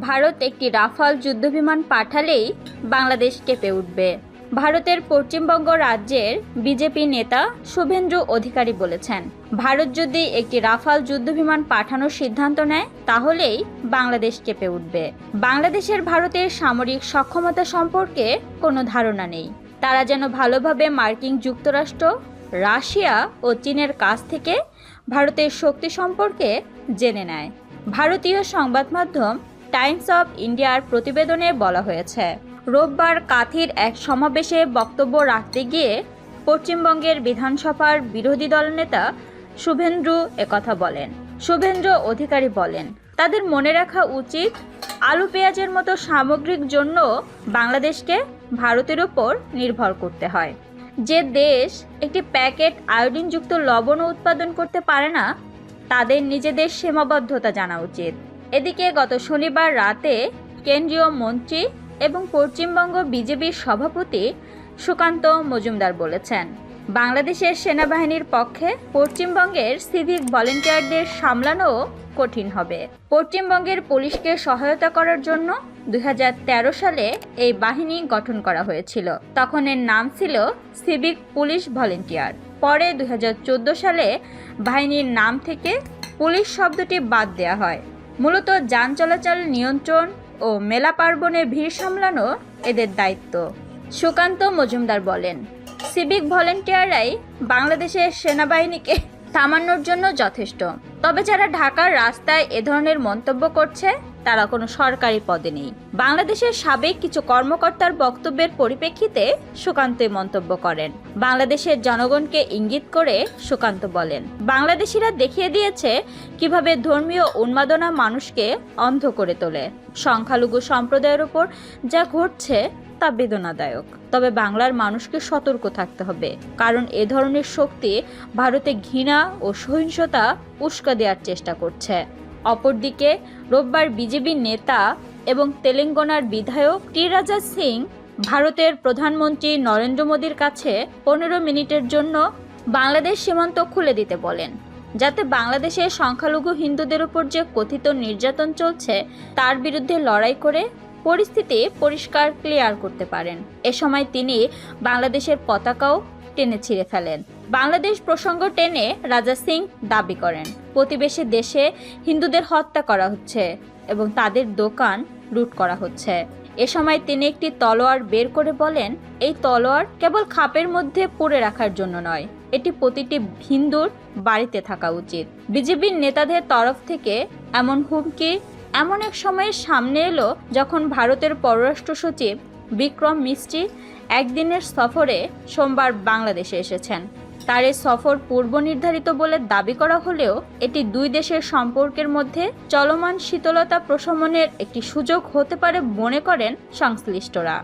ভারত একটি রাফাল যুদ্ধবিমান পাঠালেই বাংলাদেশ কেঁপে উঠবে। ভারতের পশ্চিমবঙ্গ রাজ্যের বিজেপি নেতা শুভেন্দু অধিকারী বলেছেন, ভারত যদি একটি রাফাল যুদ্ধবিমান পাঠানোর সিদ্ধান্ত নেয়, তাহলেই বাংলাদেশ কেঁপে উঠবে। বাংলাদেশের ভারতের সামরিক সক্ষমতা সম্পর্কে কোনো ধারণা নেই। তারা যেন ভালোভাবে মার্কিন যুক্তরাষ্ট্র, রাশিয়া ও চীনের কাছ থেকে ভারতের শক্তি সম্পর্কে জেনে নেয়। ভারতীয় সংবাদ মাধ্যম টাইমস অফ ইন্ডিয়ার প্রতিবেদনে বলা হয়েছে। রোববার কাথির এক সমাবেশে বক্তব্য রাখতে গিয়ে পশ্চিমবঙ্গের বিধানসভার বিরোধী দলনেতা শুভেন্দ্রু একথা বলেন। শুভেন্দ্র অধিকারী বলেন, তাদের মনে রাখা উচিত আলু পেঁয়াজের মতো সামগ্রিক জন্য বাংলাদেশকে ভারতের উপর নির্ভর করতে হয়। যে দেশ একটি প্যাকেট আয়োডিনযুক্ত লবণও উৎপাদন করতে পারে না, তাদের নিজেদের সীমাবদ্ধতা জানা উচিত। এদিকে গত শনিবার রাতে কেন্দ্রীয় মন্ত্রী এবং পশ্চিমবঙ্গ বিজেপির সভাপতি সুকান্ত মজুমদার বলেছেন, বাংলাদেশের সেনাবাহিনীর পক্ষে পশ্চিমবঙ্গের সিভিক ভলেন্টিয়ারদের সামলানো কঠিন হবে। পশ্চিমবঙ্গের পুলিশকে সহায়তা করার জন্য দুই হাজার তেরো সালে এই বাহিনী গঠন করা হয়েছিল। তখন এর নাম ছিল সিভিক পুলিশ ভলেন্টিয়ার। পরে দুই হাজার চোদ্দ সালে বাহিনীর নাম থেকে পুলিশ শব্দটি বাদ দেওয়া হয়। মূলত যান চলাচল নিয়ন্ত্রণ ও মেলা পার্বণে ভিড় সামলানো এদের দায়িত্ব। সুকান্ত মজুমদার বলেন, সিভিক ভলেন্টিয়াররাই বাংলাদেশের সেনাবাহিনীকে থামানোর জন্য যথেষ্ট। তবে যারা ঢাকার রাস্তায় এ ধরনের মন্তব্য করছে তারা কোনো সরকারি পদে নেই। বাংলাদেশের সাবেক কিছু কর্মকর্তার বক্তব্যের পরিপ্রেক্ষিতে সুকান্ত মন্তব্য করেন। বাংলাদেশের জনগণকে ইঙ্গিত করে সুকান্ত বলেন, বাংলাদেশিরা দেখিয়ে দিয়েছে কীভাবে ধর্মীয় উন্মাদনা মানুষকে অন্ধ করে তোলে। সংখ্যালঘু সম্প্রদায়ের উপর যা ঘটছে তা বেদনাদায়ক। তবে বাংলার মানুষকে সতর্ক থাকতে হবে, কারণ এ ধরনের শক্তি ভারতে ঘৃণা ও সহিংসতা উস্কা দেওয়ার চেষ্টা করছে। অপরদিকে রোববার বিজেপি নেতা এবং তেলেঙ্গানার বিধায়ক টি রাজা সিং ভারতের প্রধানমন্ত্রী নরেন্দ্র মোদীর কাছে পনেরো মিনিটের জন্য বাংলাদেশ সীমান্ত খুলে দিতে বলেন। যাতে বাংলাদেশের সংখ্যালঘু হিন্দুদের উপর যে কথিত নির্যাতন চলছে, তার বিরুদ্ধে লড়াই করে পরিস্থিতি পরিষ্কার, ক্লিয়ার করতে পারেন। এ সময় তিনি বাংলাদেশের পতাকাও টেনে ছিঁড়ে ফেলেন। বাংলাদেশ প্রসঙ্গ টেনে রাজা সিং দাবি করেন, প্রতিবেশী দেশে হিন্দুদের হত্যা করা হচ্ছে এবং তাদের দোকান লুট করা হচ্ছে। এ সময় তিনি একটি তলোয়ার বের করে বলেন, এই তলোয়ার কেবল খাপের মধ্যে পুড়ে রাখার জন্য নয়, এটি প্রতিটি হিন্দুর বাড়িতে থাকা উচিত। বিজেপির নেতাদের তরফ থেকে এমন হুমকি এমন এক সময়ের সামনে এলো যখন ভারতের পররাষ্ট্র সচিব বিক্রম মিষ্টি একদিনের সফরে সোমবার বাংলাদেশে এসেছেন। তার এই সফর পূর্ব নির্ধারিত বলে দাবি করা হলেও এটি দুই দেশের সম্পর্কের মধ্যে চলমান শীতলতা প্রশমনের একটি সুযোগ হতে পারে মনে করেন সংশ্লিষ্টরা।